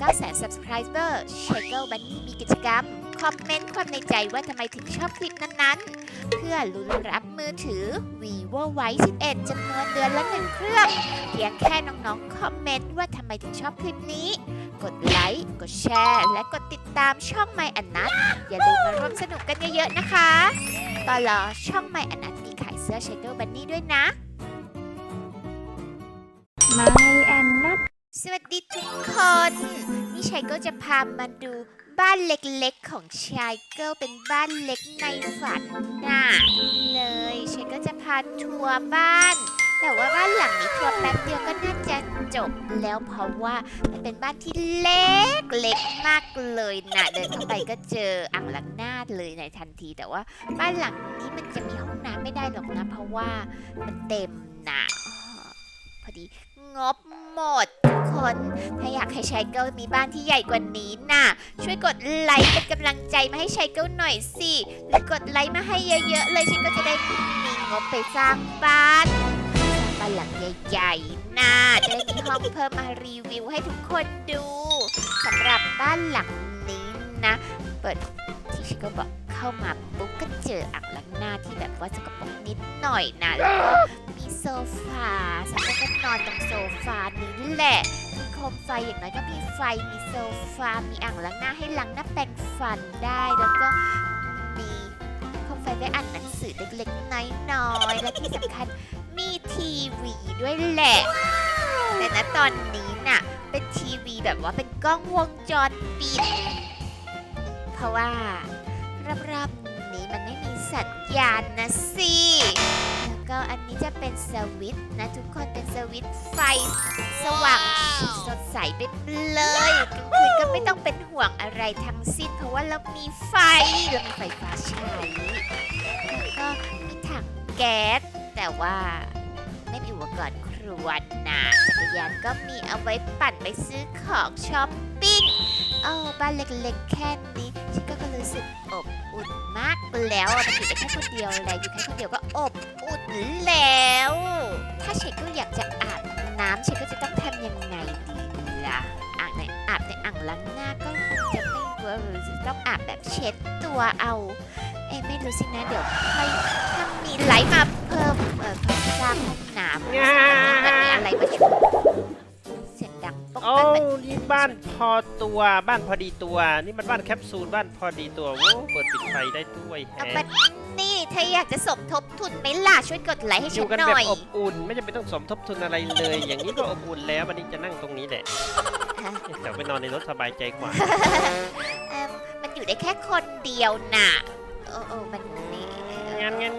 9แสน subscriber s h a k e Bunny มีกิจกรรม คอมเมนต์ความในใจว่าทำไมถึงชอบคลิปนั้นๆ เพื่อลุ้นรับมือถือ vivo y 11จำนวนเดือนละหนึ่งเครื่อง เพียงแค่น้องๆ คอมเมนต์ว่าทำไมถึงชอบคลิปนี้ กดไลค์ กดแชร์ และกดติดตามช่อง My อันนัทอย่าลืมมาร่วมสนุกกันเยอะๆนะคะตอนรอช่อง My อันนัทมีขายเสื้อ s h a k e Bunny ด้วยนะไม่แอนนัท สวัสดีทุกคน นี่ชายกิลจะพามาดูบ้านเล็กๆของชายเกิลเป็นบ้านเล็กในฝันน่ะเลยชายกิลจะพาทัวร์บ้าน แต่ว่าบ้านหลังนี้ทัวร์แป๊บเดียวก็น่าจะจบแล้วเพราะว่ามันเป็นบ้านที่เล็กเล็กมากเลยนะเดินเข้าไปก็เจออ่างล้างหน้าเลยในทันที แต่ว่าบ้านหลังนี้มันจะมีห้องน้ำไม่ได้หรอกนะเพราะว่ามันเต็มนะพอดีงบหมด ถ้าอยากให้ชายเกิลมีบ้านที่ใหญ่กว่านี้น่ะ ช่วยกดไลค์เป็นกำลังใจมาให้ชายเกิลหน่อยสิหรือกดไลค์มาให้เยอะๆเลยฉันก็จะได้มีงบไปสร้างบ้านสร้างบ้านหลังใหญ่ๆน่ะจะได้มีห้องเพิ่มมารีวิวให้ทุกคนดูสำหรับบ้านหลังนี้นะ เปิดที่ฉันก็บอกเข้ามาปุ๊บก็เจออ่างล้างหน้าที่แบบว่าสกปรกนิดหน่อยนะแล้วก็มีโซฟาสำหรับก็นอนตรงโซฟานี้แหละ โคมไฟอย่างน้อยก็มีไฟ มีโซฟา มีอ่างล้างหน้าให้ล้างหน้าแปรงฟันได้ แล้วก็มีโคมไฟไว้อ่านหนังสือเล็กๆน้อยๆ และที่สำคัญมีทีวีด้วยแหละ แต่ณตอนนี้น่ะ เป็นทีวีแบบว่าเป็นกล้องวงจรปิด เพราะว่ารอบๆนี้มันไม่มีสัญญาณนะสิ ก็อันนี้จะเป็นสวิตช์นะทุกคนเป็นสวิตช์ไฟสว่างสดใสไปเลยกลางคืนก็ไม่ต้องเป็นห่วงอะไรทั้งสิ้น เพราะว่าเรามีไฟเรามีไฟฟ้าใช้แล้วก็มีถังแก๊สแต่ว่าไม่มีอุปกรณ์ครัวนะจักรยานก็มีเอาไว้ปั่นไปซื้อของช้อปปิ้งโอ้ บ้านเล็กๆ แค่นี้ฉันก็รู้สึกอบอุ่นมากแล้วอะมันอยู่ได้แค่คนเดียวแหละอยู่แค่คนเดียวก็อบอุ่นแล้ว ถ้าเชคก็อยากจะอาบน้ำเชคก็จะต้องทำยังไงดีล่ะอ่างในอาบในอ่างล้างหน้าก็คงจะไม่เวิร์กหรือจะต้องอาบแบบเช็ดตัวเอาเอ้ยไม่รู้สินะเดี๋ยวค่อยถ้ามีไลท์มาเพิ่มเอ่อเพิ่มสร้างห้องน้ำมันมีอะไรมาช่วย โอ้แป๊กเหมือนนี่บ้านพอตัวบ้านพอดีตัว นี่มันบ้านแคปซูลบ้านพอดีตัวโว้เปิดปิดไฟได้ด้วยเอาแฮะบัดนี่ถ้าอยากจะสมทบทุนไหมล่ะช่วยกดไลค์ให้อฉันยู่กันหแบน่บอยอบอุ่น ไม่จำเป็นต้องสมทบทุนอะไรเลย อย่างนี้ก็อบอุ่นแล้ววันนี้จะนั่งตรงนี้แหละแต่ไปนอนในรถสบายใจกว่า เอิ่มมันอยู่ได้แค่คนเดียวน่ะโอ้โอ้มันนี่งั้นงั้น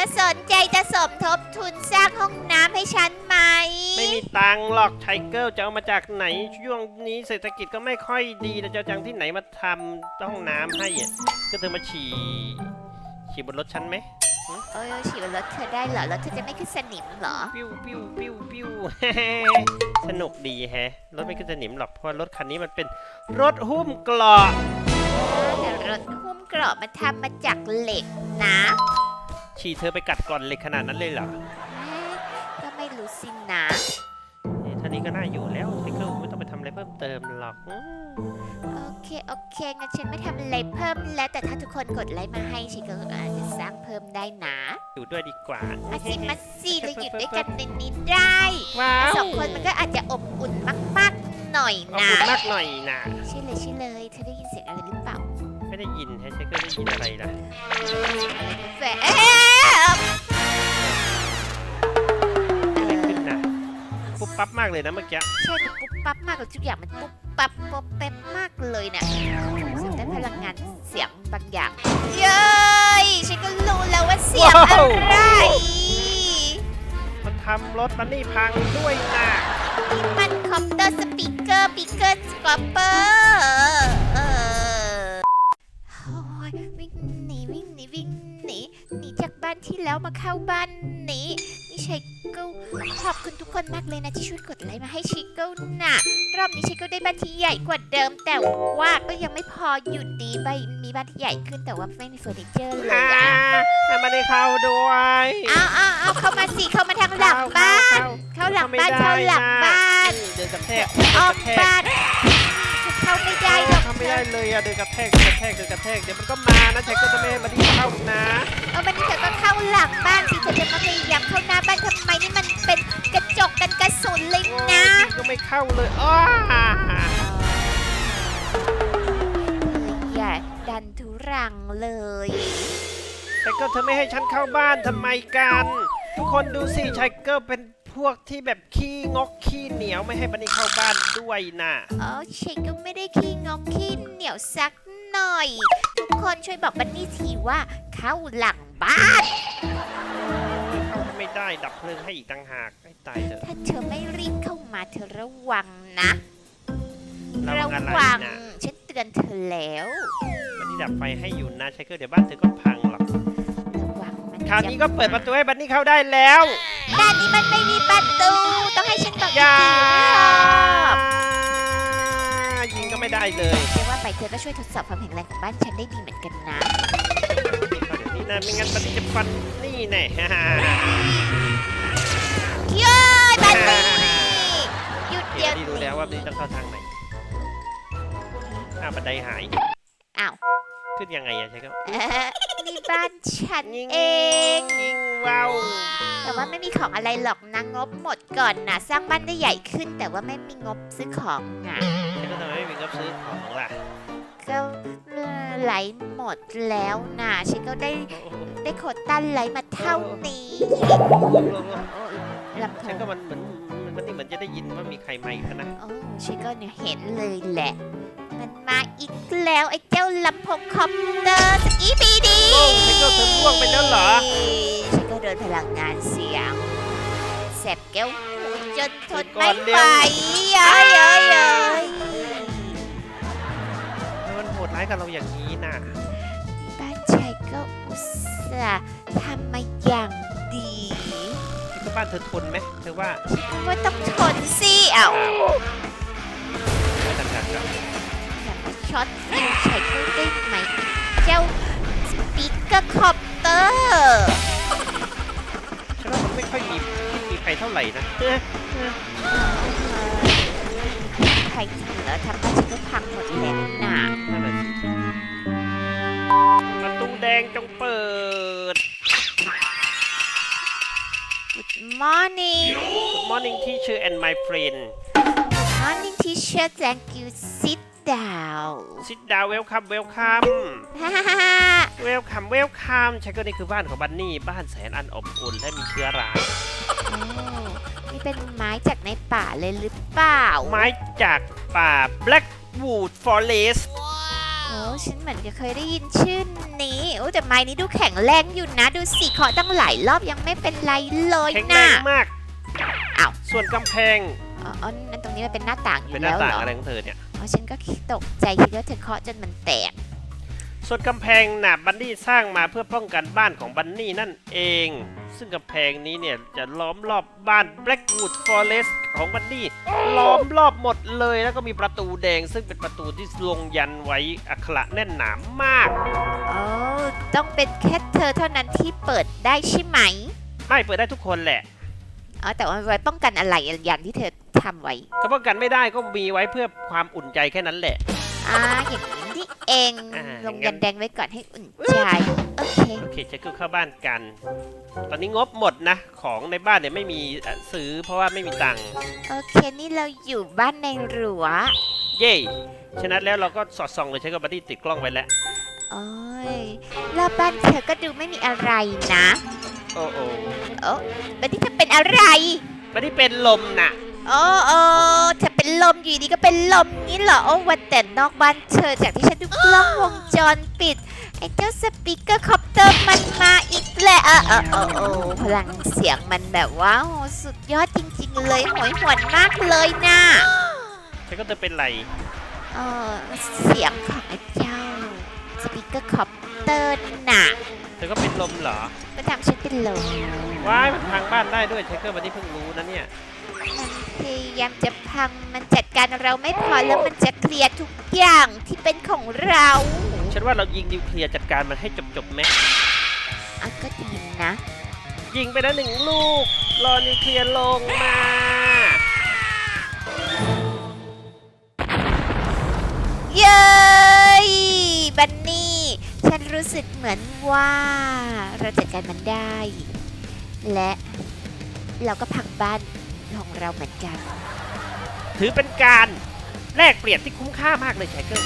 ถ้าสนใจจะสมทบทุนสร้างห้องน้ำให้ฉันไหม ไม่มีตังค์หรอกไทเกิลจะเอามาจากไหน ช่วงนี้เศรษฐกิจก็ไม่ค่อยดีแล้วจะเอาจังที่ไหนมาทำห้องน้ำให้อะก็เธอมาฉี่ฉี่บนรถฉันไหมโอ้ยฉีดบนรถเธอได้เหรอแล้วเธอจะไม่ขึ้นสนิมเหรอ ปิ้วปิ้วปิ้วปิ้ว สนุกดีแฮะ รถไม่ขึ้นสนิมหรอกเพราะรถคันนี้มันเป็นรถหุ้มเกราะแต่รถหุ้มเกราะมันทำมาจากเหล็กนะ ฉี่เธอไปกัดก่อนเลยขนาดนั้นเลยเหรอเอ๊ะก็ไม่รู้สินะเอ๊ะท่านี้ก็น่าอยู่แล้วไซเคิลไม่ต้องไปทำอะไรเพิ่มเติมหรอกอืมโอเค โอเค งั้นฉันไม่ทำอะไรเพิ่มแล้ว แต่ถ้าทุกคนกดไลค์มาให้ฉันก็อาจจะสร้างเพิ่มได้นะอยู่ด้วยดีกว่า มาสิ มาสิเราอยู่ด้วยกันในนี้ได้ว้าวสองคนมันก็อาจจะอบอุ่นมาก ๆ หน่อยขอบนะคุณมากหน่อยนะใช่เลยใช่เลยเธอ ไม่ได้ยินแฮะไซเคิลได้ยินอะไรล่ะแฝงเอ๊ะไม่ขึ้นนะปุ๊บปั๊บมากเลยนะเมื่อกี้ใช่มันปุ๊บปั๊บมากเลยทุกอย่างมันปุ๊บปั๊บปุ๊บแป๊บมากเลยเนี่ยเสียงได้พลังงานเสียงบางอย่าง เย้ยฉันก็รู้แล้วว่าเสียงอะไรมันทำรถมันนี่พังด้วยนะนี่มันคอมเตอร์สปีกเกอร์ปีเกอร์สกอปเปอร์ มาเข้าบ้านนี้นี่ชัยเกิลขอบคุณทุกคนมากเลยนะที่ช่วยกดไลค์มาให้ชิเกิลน่ะ รอบนี้ชิเกิลได้บ้านที่ใหญ่กว่าเดิม แต่ว่าก็ยังไม่พออยู่ดีใบมีบ้านที่ใหญ่ขึ้นแต่ว่าไม่มีเฟอร์นิเจอร์เลยอ่าอะไม่ได้เข้าด้วยเอาเอาเอาเข้ามาสิเข้ามาทางหลังบ้าน เข้าหลังบ้านเข้าหลังบ้าน เดินกระแทก ออกกระแทกบ้าน ไม่ได้เลยอะเดินกระแทกเดินกระแทกเดินกระแทกเดี๋ยวมันก็มานะไทเกอร์จะไม่ให้บันนี่เข้านะ เอาวันนี้เธอก็เข้าหลังบ้านสิเธอจะมาพยายามเข้าหน้าบ้านทำไมนี่มันเป็นกระจกกันกระสุนเลยโอ้นะยิงก็ไม่เข้าเลยอ้าอย่าดันทุรังเลยไทเกอร์เธอไม่ให้ฉันเข้าบ้านทำไมกัน ทุกคนดูสิไทเกอร์เป็น พวกที่แบบขี้งกขี้เหนียวไม่ให้บันนี่เข้าบ้านด้วยน่ะอ๋อฉันก็ไม่ได้ขี้งกขี้เหนียวสักหน่อย ทุกคนช่วยบอกบันนี่ทีว่าเข้าหลังบ้าน เข้าไม่ได้ดับเพลิงให้อีกต่างหากให้ตายเถอะ ถ้าเธอไม่รีบเข้ามาเธอระวังนะ ระวังอะไรวังนะฉันเตือนเธอแล้ว บันนี่ดับไฟให้อยู่นะไทเกอร์เดี๋ยวบ้านเธอก็พังหรอกระวังมัน คราวนี้ก็เปิดประตูให้บันนี่เข้าได้แล้วด้านนี้มันไม่มีประตู ต้องให้ฉันบอกอย่ากี่รอบยิงก็ไม่ได้เลยเรียกว่าไปเธอก็ช่วยทดสอบความแข็งแรงของบ้านฉันได้ดีเหมือนกันนะเข้าเดี๋ยวนี้นะไม่งั้นบันนี่จะฟันนี่แน่เย้ยบันนี่หยุดเดี๋เดี๋ยยววดีรู้แล้วว่าบันนี่ต้องเข้าทางไหนอ้าวบันไดหายอ้าวขึ้นยังไงอะใช่ครับเอ๊ะ นี่บ้านฉันเอง ยิงว้าวแต่ว่าไม่มีของอะไรหรอกนะงบหมดก่อนนะสร้างบ้านได้ใหญ่ขึ้น แต่ว่าไม่มีงบซื้อของอะฉันก็ทำไมไม่มีกับซื้อของล่ะก็ไหลหมดแล้วนะฉันก็ได้ได้โควต้าไหลมาเท่านี้โอ้ยลำโพฉันก็มันเหมือนมันนี่เหมือนจะได้ยินว่ามีใครมาอีกนะโอ้ฉันก็เนี่ยเห็นเลยแหละ มันมาอีกแล้วไอ้เจ้าลำโพงคอมเตอร์ พลังงานเสียงแสบแก้วหูจนทนก่อไม่นเร็ไหววเย้ยเย้ยเย้ยมันโหดร้ายกับเราอย่างนี้น่ะบ้านชายก็อุตส่าห์ทำมาอย่างดีคิดว่าบ้านเธอทนไหมเธอว่าว่าต้องทนสิเอ้าไม่ต่างกันครับอย่ามาช็อตฟิวชายก็ได้ไหม เจ้าสปีกเกอร์คอปเตอร์ฉันว่ามันไม่ ค่อยมีไม่มีใครเท่าไหร่นะเอ๊ะใครจริงเหรอทำบ้านฉันก็พังหมดแล้วน่ะนั่นแหละสิประตูแดงจงเปิด Good morning Good morning teacher and my friend Good morning teacher thank you sit down sit down welcome welcome ฮ่าฮ่าฮ่าฮ่า welcome welcome ใช่ก็นี่คือบ้านของบันนี่ บ้านแสนอันอบอุ่นและมีเชื้อราโอ้นี่เป็นไม้จากในป่าเลยหรือเปล่า ไม้จากป่า Blackwood Forest โอ้ฉันเหมือนจะเคยได้ยินชื่อนี้โอ้แต่ไม้นี้ดูแข็งแรงอยู่นะ ดูสิเคาะตั้งหลายรอบยังไม่เป็นไรเลยแข็งแรนะงมากอ้าวส่วนกำแพงอ๋ออ๋อนั่นตรงนี้มันเป็นหน้าต่างอเป็นยู่หน้าแล้วต่างเหรออะไรของเธอเนี่ย อ๋อฉันก็ตกใจคิดว่าเธอเคาะจนมันแตก ส่วนกำแพงน่ะบันนี่สร้างมาเพื่อป้องกันบ้านของบันนี่นั่นเอง ซึ่งกำแพงนี้เนี่ยจะล้อมรอบบ้าน Blackwood Forest ของบันนี่ล้อมรอบหมดเลยแล้วก็มีประตูแดง ซึ่งเป็นประตูที่ลงยันไว้อักขระแน่นหนามากอ๋อต้องเป็นแค่เธอเท่านั้นที่เปิดได้ใช่ไหม ไม่เปิดได้ทุกคนแหละ อ๋อแต่ว่าไว้ป้องกันอะไรอย่างที่เธอ ทำไว้ ก็ป้องกันไม่ได้ก็มีไว้เพื่อความอุ่นใจแค่นั้นแหละอ่าอย่างนี้นี่เองอ่าลงงั้ยันนแดงไว้ก่อนให้อุ่นใจโอเคโอเคจะก็เข้าบ้านกัน ตอนนี้งบหมดนะ ของในบ้านเนี่ยไม่มีเอ่อซื้อเพราะว่าไม่มีตังค์โอเคนี่เราอยู่บ้านในรั้วเย่ฉะนั้นแล้วเราก็สอดส่องเลยใช้กับบันนี่ติดกล้องไว้แล้วโอ้ยรอบบ้านเธอก็ดูไม่มีอะไรนะ โอ้โอ้โอ้บันนี่เธอเป็นอะไรบันนี่เป็นลมน่ะ โอ้โอ้เธอเป็นลมอยู่ดีก็เป็นลมงี้เหรอ โอ้วันแต่นอกบ้านเธอจากที่ฉันดูกล้องวงจรปิด ไอ้เจ้าสปีกเกอร์คอปเตอร์มันมาอีกแล้วเออเออเออเออพลังเสียงมันแบบว่าโอ้สุดยอดจริง ๆ เลยโหยหวนมากเลยนะฉันก็จะเป็นไรเออเสียงของไอ้เจ้าสปีกเกอร์คอปเตอร์น่ะเธอก็เป็นลมเหรอมันทำฉันเป็นลมว้ายมันพังบ้านได้ด้วยใช้เกอร์บันนี่เพิ่งรู้นะเนี่ย มัน พยายามจะพังมันจัดการเราไม่พอแล้วมันจะเคลียร์ทุกอย่างที่เป็นของเราฉันว่าเรายิงนิวเคลียร์จัดการมันให้จบๆไหมอะก็ดีนะ ยิงไปแล้วหนึ่งลูก รอนิวเคลียร์ลงมา เย้ฉันรู้สึกเหมือนว่า เราจัดการมันได้ และเราก็พังบ้าน ของเราเหมือนกัน ถือเป็นการแลกเปลี่ยนที่คุ้มค่ามากเลยชเกิล